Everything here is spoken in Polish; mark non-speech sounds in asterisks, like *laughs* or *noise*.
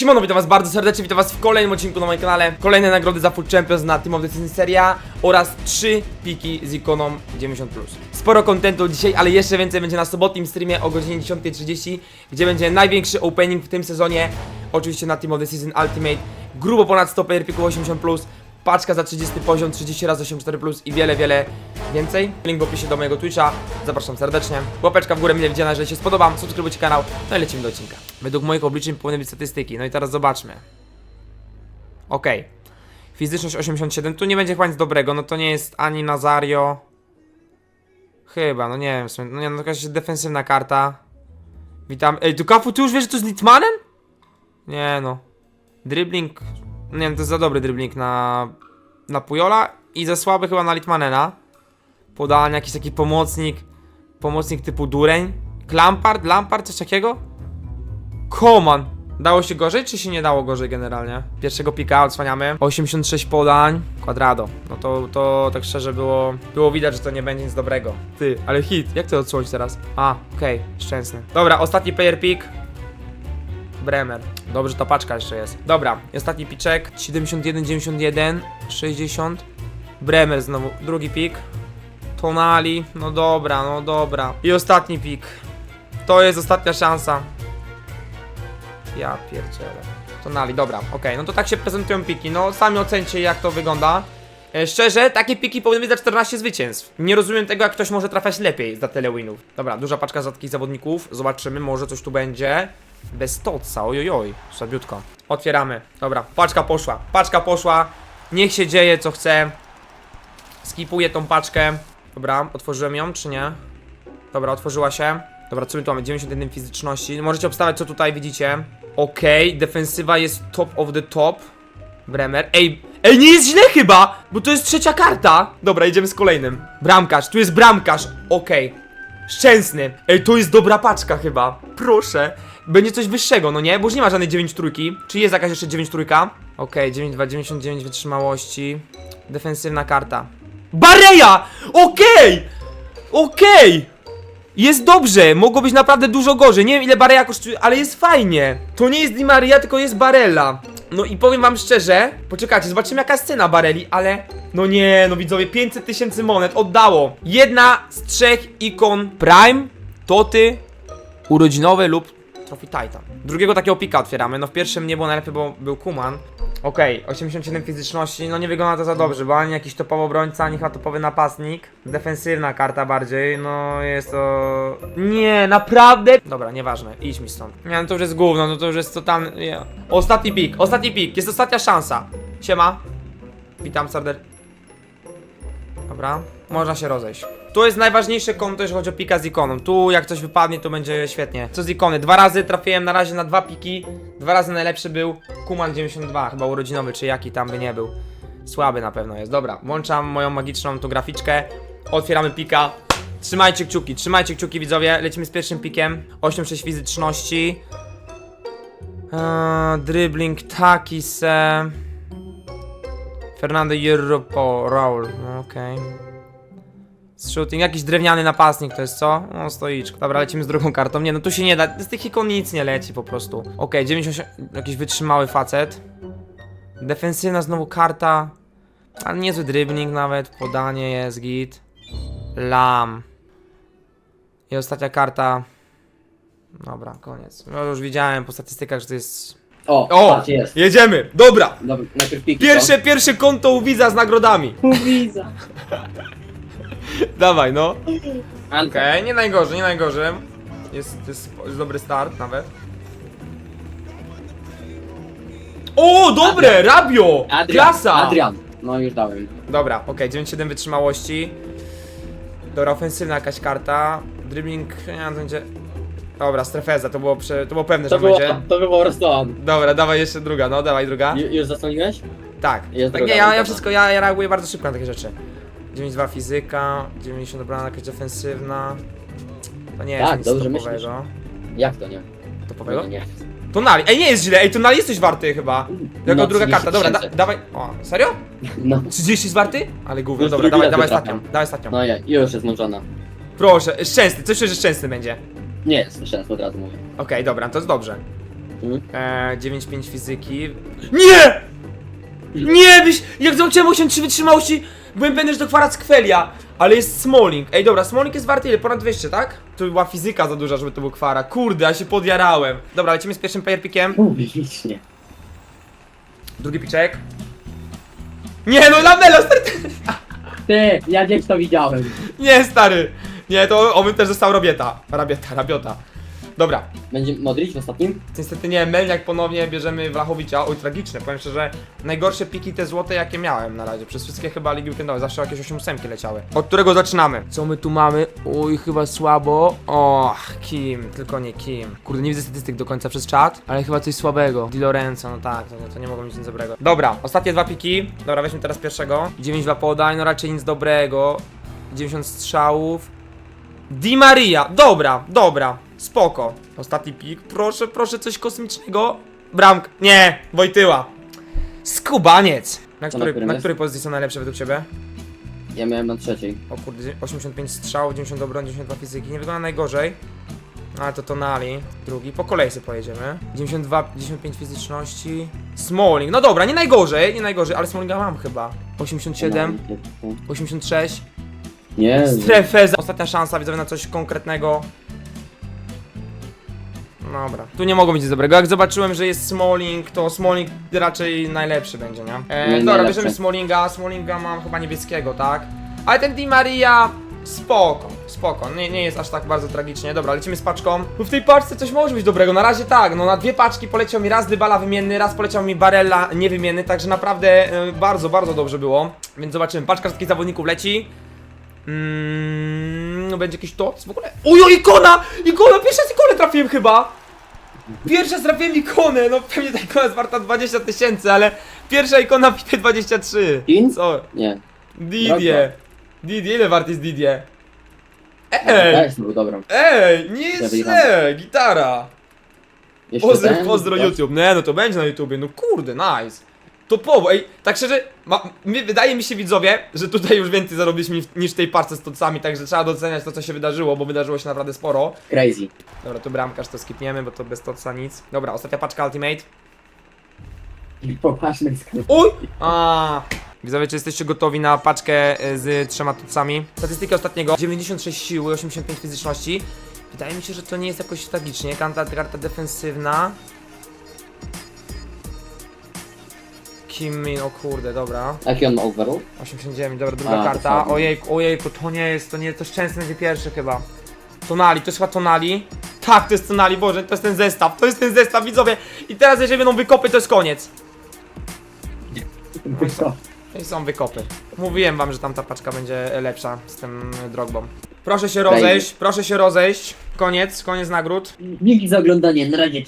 Siemano, witam was bardzo serdecznie, witam was w kolejnym odcinku na moim kanale Kolejne nagrody za Full Champions na Team of Season Seria Oraz 3 piki z ikoną 90+. Sporo kontentu dzisiaj, ale jeszcze więcej będzie na sobotnim streamie o godzinie 10.30 Gdzie będzie największy opening w tym sezonie Oczywiście na Team of the Season Ultimate Grubo ponad 100 player piku 80+, paczka za 30 poziom, 30 razy 84 plus i wiele, wiele więcej. Link w opisie do mojego Twitcha. Zapraszam serdecznie. Łapeczka w górę mile widziana, jeżeli się spodobam. Subskrybujcie kanał. No i lecimy do odcinka. Według moich obliczeń powinny być statystyki. No i teraz zobaczmy. Okej. Fizyczność 87. Tu nie będzie chyba nic dobrego. No to nie jest ani Nazario. Chyba, no nie wiem. No nie, no jakaś defensywna karta. Witam. Ej, tu Kafu, ty już wiesz, że to jest Litmanem? Nie no. Dribbling. Nie wiem, to jest za dobry dribbling na. na Pujola i za słaby chyba na Litmanena. Podanie, jakiś taki pomocnik. Pomocnik typu Dureń. Lampard, Lampard, coś takiego? Koman. Dało się gorzej, czy się nie dało gorzej generalnie? Pierwszego pika odsłaniamy. 86 podań. Quadrado. No to, to tak szczerze było. Było widać, że to nie będzie nic dobrego. Ty, ale hit. Jak to odsłonić teraz? A, okej, szczęsny. Dobra, ostatni player pick. Bremer. Dobrze, ta paczka jeszcze jest. Dobra, ostatni piczek. 71, 91, 60. Bremer znowu. Drugi pik. Tonali. No dobra, no dobra. I ostatni pik. To jest ostatnia szansa. Ja pierdzielę. Tonali, dobra, okej. No to tak się prezentują piki. No sami ocencie jak to wygląda. E, szczerze, takie piki powinny być za 14 zwycięstw. Nie rozumiem tego, jak ktoś może trafiać lepiej za tyle winów. Dobra, duża paczka rzadkich zawodników. Zobaczymy, może coś tu będzie. Bez toca, ojojoj, słabiutko. Otwieramy. Dobra, paczka poszła. Paczka poszła. Niech się dzieje, co chce. Skipuję tą paczkę. Dobra, otworzyłem ją, czy nie? Dobra, otworzyła się. Dobra, co my tu mamy? 91 fizyczności. Możecie obstawiać, co tutaj widzicie. Okej, defensywa jest top of the top. Bremer. Ej, ej, nie jest źle chyba, bo to jest trzecia karta. Dobra, idziemy z kolejnym. Bramkarz, tu jest bramkarz. Okej. Szczęsny. Ej, to jest dobra paczka chyba. Proszę. Będzie coś wyższego, no nie? Bo już nie ma żadnej 9 trójki. Czy jest jakaś jeszcze 9 trójka? Okej, 9, 2, 99 wytrzymałości. Defensywna karta. Bareja! Okej! Okej! Jest dobrze, mogło być naprawdę dużo gorzej. Nie wiem ile Bareja kosztuje, ale jest fajnie. To nie jest Di Maria, tylko jest Barella. No i powiem wam szczerze, poczekajcie, zobaczymy jaka jest cena Bareli, ale... No nie, no widzowie, 500 tysięcy monet oddało. Jedna z trzech ikon Prime, Toty, urodzinowe lub Trophy Titan. Drugiego takiego pika otwieramy. No w pierwszym nie było najlepiej, bo był Kuman. Okej, 87 fizyczności, no nie wygląda to za dobrze, bo ani jakiś topowy obrońca, ani topowy napastnik. Defensywna karta bardziej, no jest to... Nie, naprawdę? Dobra, nieważne, idź mi stąd. Nie, no to już jest gówno, no to już jest totalny... Nie. Ostatni pik, ostatni pik, jest ostatnia szansa. Siema. Witam serdecznie. Dobra, można się rozejść. Tu jest najważniejsze konto, jeżeli chodzi o pika z ikoną. Tu jak coś wypadnie, to będzie świetnie. Co z ikony? Dwa razy trafiłem na razie na dwa piki. Dwa razy najlepszy był Kuman 92, chyba urodzinowy, czy jaki tam by nie był. Słaby na pewno jest. Dobra, włączam moją magiczną tu graficzkę. Otwieramy pika. Trzymajcie kciuki, trzymajcie kciuki widzowie. Lecimy z pierwszym pikiem. 8-6 fizyczności. Eee, dribbling taki se. Fernando Hierro Raul. No, Okej. Shooting, jakiś drewniany napastnik to jest co? No stoiczka. Dobra, lecimy z drugą kartą. Nie, no tu się nie da. Z tych ikon nic nie leci po prostu. Okej, 98. Jakiś wytrzymały facet. Defensywna znowu karta. Ale niezły dribbling nawet. Podanie jest git. Lam. I ostatnia karta. Dobra, koniec. No już widziałem po statystykach, że to jest. O, O! patrz, jest. Jedziemy! Dobra! Dobra, najpierw piki, Pierwsze, pierwsze konto u widza z nagrodami. Wiza. *laughs* Dawaj, no. Anka. Okej, nie najgorzej, nie najgorzej. Jest, jest, jest dobry start nawet. O, dobre! Rabio! Adrian, Klasa! Adrian. No już dałem. Dobra, okej, 9-7 wytrzymałości. Dobra, ofensywna jakaś karta. Dribbling, nie wiem, będzie... Dobra, strefeza, to było, prze... to było pewne, To że było, będzie. to było po prostu on. Dobra, dawaj jeszcze druga, no dawaj druga. Ju- Już zasłoniłeś? Tak, Jest tak druga nie, ja, ja wygrana. wszystko, ja, ja reaguję bardzo szybko na takie rzeczy. 9-2 fizyka, 90 obrona jakaś defensywna. To nie jest Tak, nic dobrze topowego. Jak to nie? Topowego? No nie. Tonali, ej nie jest źle, ej Tonali jesteś warty chyba. Jako No, druga 30 karta, dobra, da, tysięcy. dawaj. O, serio? *laughs* No. 30 jest warty? Ale gówno, Już dobra, drugi dawaj, raz dawaj ostatnią, dawaj ostatnią. No nie, już jest zmączona. Proszę, szczęsny, coś czuję, że szczęsny będzie. Nie jest szczęście, od razu mówię. Okej, dobra, to jest dobrze. Mhm. E, 9-5 fizyki. Nie! Nie, byś, jak zobaczyłem 83 wytrzymałości, byłem pewny, że to kwarat Kwelia, ale jest Smalling. Ej, dobra, Smalling jest warty ile? Ponad 200, tak? To była fizyka za duża, żeby to był kwara. Kurde, ja się podjarałem. Dobra, lecimy z pierwszym playerpickiem. Publicznie. Drugi piczek. Nie, no Lamelo, stary. Ty, ja gdzieś to widziałem. Nie, stary. Nie, to on też został Rabieta. Rabieta, Rabiota. Dobra, Będzie Modric w ostatnim? niestety nie, Melniak ponownie bierzemy Wlachowicza. Oj, tragiczne, powiem szczerze, najgorsze piki te złote jakie miałem na razie. Przez wszystkie chyba ligi weekendowe, zawsze jakieś 8 ósemki leciały. Od którego zaczynamy? Co my tu mamy? Oj, chyba słabo. O, Kim, tylko nie Kim. Kurde, nie widzę statystyk do końca przez czat, ale chyba coś słabego. Di Lorenzo, no tak, to, to nie mogło być nic dobrego. Dobra, ostatnie dwa piki. Dobra, weźmy teraz pierwszego. 9 2 podań, no raczej nic dobrego. 90 strzałów. Di Maria, dobra, dobra, spoko. Ostatni pik, proszę, proszę coś kosmicznego. Bramk, nie, Wojtyła. Skubaniec. Na, To który, na którym na jest? której pozycji są najlepsze według ciebie? Ja miałem na trzeciej. O kurde, 85 strzałów, 90 obron, 92 fizyki, nie wygląda najgorzej. No, Ale to Tonali, drugi, po kolei sobie pojedziemy. 92, 95 fizyczności. Smalling, no dobra, nie najgorzej, nie najgorzej, ale Smallinga mam chyba. 87, 86. Nie. Strefę za... Ostatnia szansa, widzowie, na coś konkretnego. Dobra. Tu nie mogło być nic dobrego. Jak zobaczyłem, że jest Smalling, to Smalling raczej najlepszy będzie, nie? E, Nie, dobra, najlepszy. bierzemy Smallinga. Smallinga mam chyba niebieskiego, tak? Ale ten Di Maria... Spoko, spoko, nie, nie jest aż tak bardzo tragicznie. Dobra, lecimy z paczką. No w tej paczce coś może być dobrego. Na razie tak, no na dwie paczki poleciał mi raz Dybala wymienny, raz poleciał mi Barella niewymienny, także naprawdę e, bardzo, bardzo dobrze było. Więc zobaczymy. Paczka wszystkich zawodników leci. Mm, no będzie jakiś tops w ogóle. Ujo, ikona! Ikona! Pierwsza z ikonę trafiłem chyba! Pierwsza trafiłem ikonę, no pewnie ta ikona jest warta 20 tysięcy, ale pierwsza ikona w FIFA 23. In? Co? Nie. Didier. Didier, ile wart jest Didier? Ej. Ej! Dajesz mu dobrą. Ej, nie jest źle, gitara. Jeszcze Pozdro, ten? pozdro. YouTube. Nie, no to będzie na YouTubie, no kurde, nice. Topowo, ej, tak szczerze, ma, mi, wydaje mi się widzowie, że tutaj już więcej zarobiliśmy niż w tej parce z tocami, także trzeba doceniać to, co się wydarzyło, bo wydarzyło się naprawdę sporo. Crazy. Dobra, tu bramkarz to skipniemy, bo to bez toca nic. Dobra, ostatnia paczka Ultimate. Poważny skrót. Uj! A. Widzowie, czy jesteście gotowi na paczkę e, z trzema tucami? Statystyki ostatniego. 96 siły, 85 fizyczności. Wydaje mi się, że to nie jest jakoś tragicznie. Karta, karta defensywna. Kim Min, o kurde, dobra. Jaki on ma overall? 89, dobra, druga A, karta. dokładnie. Ojejku, ojejku, to nie jest, to nie, to szczęście będzie pierwszy chyba. Tonali, to jest chyba Tonali. Tak, to jest Tonali, Boże, to jest ten zestaw, to jest ten zestaw, widzowie. I teraz jeżeli będą wykopy, to jest koniec. I są wykopy. Mówiłem wam, że tamta paczka będzie lepsza z tym drogbą. Proszę się rozejść, proszę się rozejść. Koniec, koniec nagród. Dzięki za oglądanie, na razie.